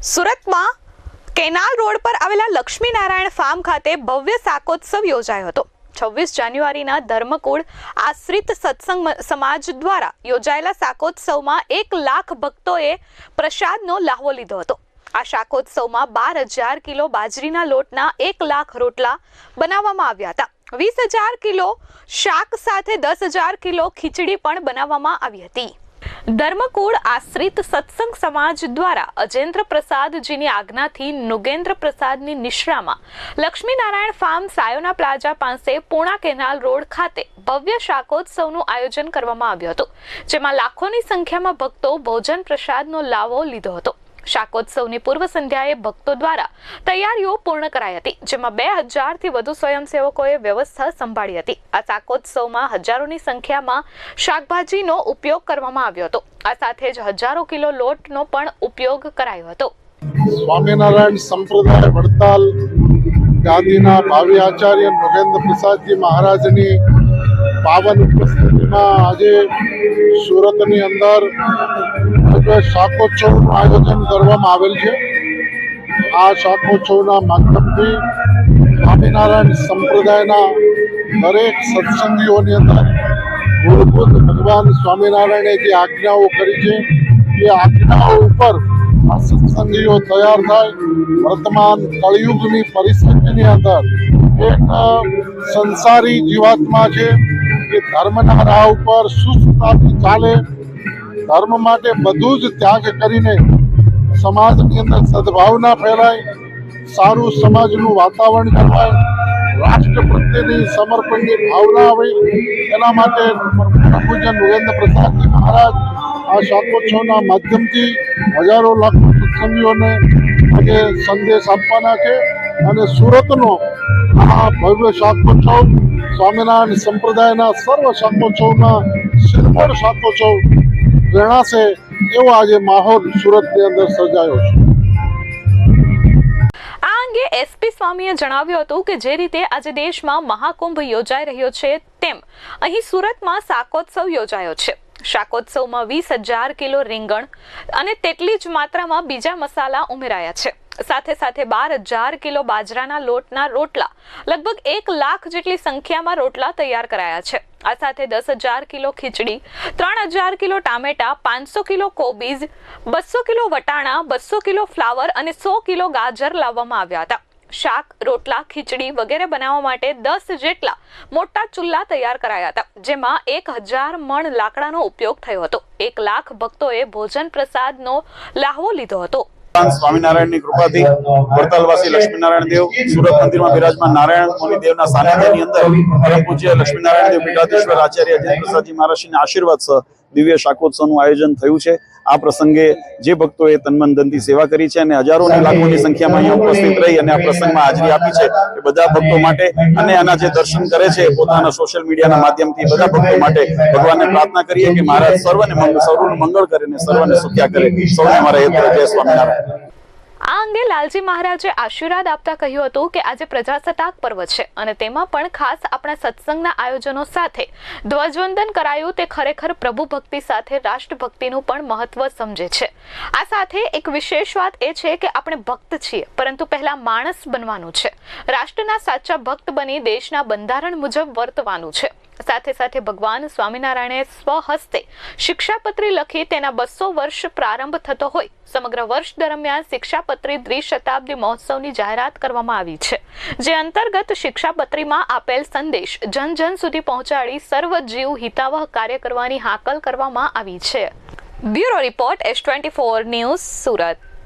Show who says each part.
Speaker 1: સુરતમાં canal road પર આવેલા લક્ષ્મીનારાયણ ફાર્મ ખાતે ભવ્ય શાકોત્સવ યોજાયો હતો. છવ્વીસ જાન્યુઆરીના ધર્મકુળ આશ્રિત સત્સંગ સમાજ દ્વારા યોજાયેલા શાકોત્સવમાં એક લાખ ભક્તોએ પ્રસાદનો લાહવો લીધો હતો. આ શાકોત્સવમાં બાર હજાર કિલો બાજરીના લોટના એક લાખ રોટલા બનાવવામાં આવ્યા હતા. વીસ હજાર કિલો શાક સાથે દસ હજાર કિલો ખીચડી પણ બનાવવામાં આવી હતી. ધર્મકુળ આશ્રિત સત્સંગ સમાજ દ્વારા અજેન્દ્ર પ્રસાદજીની આજ્ઞાથી નુગેન્દ્ર પ્રસાદની નિશ્રામાં લક્ષ્મીનારાયણ ફાર્મ સાયોના પ્લાઝા પાસે પૂણા કેનાલ રોડ ખાતે ભવ્ય શાકોત્સવનું આયોજન કરવામાં આવ્યું હતું, જેમાં લાખોની સંખ્યામાં ભક્તો ભોજન પ્રસાદનો લાવો લીધો હતો. શાકોત્સવની પૂર્વ સંધ્યાએ ભક્તો દ્વારા તૈયારીઓ પૂર્ણ કરાઈ હતી, જેમાં બે હજારથી વધુ સ્વયંસેવકોએ વ્યવસ્થા સંભાળી હતી. આ શાકોત્સવમાં હજારોની સંખ્યામાં શાકભાજીનો ઉપયોગ કરવામાં આવ્યો હતો. આ સાથે જ હજારો કિલો લોટનો પણ ઉપયોગ કરાયો હતો.
Speaker 2: સ્વામિનારાયણ સંપ્રદાય વડતાલ ગાંધીના ભાવિ આચાર્ય નગેન્દ્ર પ્રસાદજી મહારાજની પાવન ઉપસ્થિતિમાં આજે સુરતની અંદર શાકોત્સવનું આયોજન કરવામાં આવેલ છે. આ શાકોત્સવના માધ્યમથી સ્વામિનારાયણ સંપ્રદાયના દરેક સત્સંગીઓની અંદર મૂળભૂત ભગવાન સ્વામિનારાયણે જે આજ્ઞાઓ કરી છે, એ આજ્ઞાઓ ઉપર આ સત્સંગીઓ તૈયાર થાય. વર્તમાન કળિયુગની પરિસ્થિતિની અંદર એક સંસારી જીવાત્મા છે. એ ધર્મના રાહ ઉપર સુસ્થતાથી ચાલે. ધર્મ માટે બધું જ ત્યાગ કરીને સમાજની અંદર સદભાવના ફેલાય, સારું સમાજનું વાતાવરણ જળવાય, રાષ્ટ્ર પ્રત્યેની સમર્પણની ભાવના આવે. એના માટે પૂજ્ય નરેન્દ્ર પ્રસાદજી મહારાજ આ શાકોત્સવના માધ્યમથી હજારો લાખો સત્સંગીઓને આજે સંદેશ આપવાના છે અને સુરતનો આ ભવ્ય શાકોત્સવ સ્વામિનારાયણ સંપ્રદાયના સર્વ શાકોત્સવના શિરમોર શાકોત્સવ રહેણાશે એવો આજે માહોલ સુરતની અંદર સર્જાયો છે.
Speaker 1: આ અંગે એસપી સ્વામીએ જણાવ્યું હતું કે જે રીતે આજે દેશમાં મહાકુંભ યોજાઈ રહ્યો છે તેમ અહીં સુરતમાં શાકોત્સવ યોજાયો છે. શાકોત્સવમાં વીસ હજાર કિલો રીંગણ અને તેટલી જ માત્રામાં બીજા મસાલા ઉમેરાયા છે. સાથે સાથે બાર હજાર કિલો બાજરાના લોટના રોટલા, લગભગ એક લાખ જેટલી સંખ્યામાં રોટલા તૈયાર કરાયા છે. આ સાથે દસ હજાર કિલો ખીચડી, ત્રણ હજાર કિલો ટામેટા, પાંચસો કિલો કોબીઝ બસો કિલો વટાણા, બસો કિલો ફ્લાવર અને સો કિલો ગાજર લાવવામાં આવ્યા હતા. શાક, રોટલા, ખીચડી વગેરે બનાવવા માટે દસ જેટલા મોટા ચૂલ્લા તૈયાર કરાયા હતા, જેમાં એક હજાર મણ લાકડાનો ઉપયોગ થયો હતો. એક લાખ ભક્તોએ ભોજન પ્રસાદનો લાહવો લીધો હતો.
Speaker 3: ભગવાન સ્વામિનારાયણની કૃપાથી વડતાલવાસી લક્ષ્મીનારાયણ દેવ, સુરત મંદિરમાં બિરાજમાન નારાયણ મુનિ દેવના સાનિધ્યની અંદર પરમ પૂજ્ય લક્ષ્મીનારાયણ દેવ પીઠાધીશ્વર આચાર્ય અજય પ્રસાદજી મહારાજના આશીર્વાદ સહ દિવ્ય શાકોત્સવનું આયોજન થયું છે. આ પ્રસંગે જે ભક્તોએ તનમન ધનથી સેવા કરી છે અને હજારોની લાખોની સંખ્યામાં અહીંયા ઉપસ્થિત રહી અને આ પ્રસંગમાં હાજરી આપી છે એ બધા ભક્તો માટે અને આના જે દર્શન કરે છે પોતાના સોશિયલ મીડિયાના માધ્યમથી બધા ભક્તો માટે ભગવાનને પ્રાર્થના કરીએ કે મહારાજ સર્વને સર્વનું મંગળ કરે અને સર્વને સુખ્યા કરે. સૌને અમારા હેતુ જય સ્વામિનારાયણ.
Speaker 1: આ અંગે લાલજી મહારાજે આશીર્વાદ આપતા કહ્યું હતું કે આજે પ્રજાસત્તાક પર્વ છે અને તેમાં પણ ખાસ આપણા સત્સંગના આયોજનો સાથે ધ્વજવંદન કરાયું તે ખરેખર પ્રભુ ભક્તિ સાથે રાષ્ટ્રભક્તિનું પણ મહત્વ સમજે છે. આ સાથે એક વિશેષ વાત એ છે કે આપણે ભક્ત છીએ, પરંતુ પહેલા માણસ બનવાનું છે. રાષ્ટ્રના સાચા ભક્ત બની દેશના બંધારણ મુજબ વર્તવાનું છે. સાથે સાથે ભગવાન સ્વામિનારાયણે સ્વહસ્તે શિક્ષાપત્રી લખી તેના બસો વર્ષ પ્રારંભ થતો હોય. સમગ્ર વર્ષ દરમિયાન શિક્ષાપત્રી દ્વિશતાબ્દી મહોત્સવની જાહેરાત કરવામાં આવી છે. જે અંતર્ગત શિક્ષાપત્રીમાં આપેલ સંદેશ જન જન સુધી પહોંચાડી સર્વ જીવ હિતાવહ કાર્ય કરવાની હાકલ કરવામાં આવી છે. Bureau report S twenty four news Surat.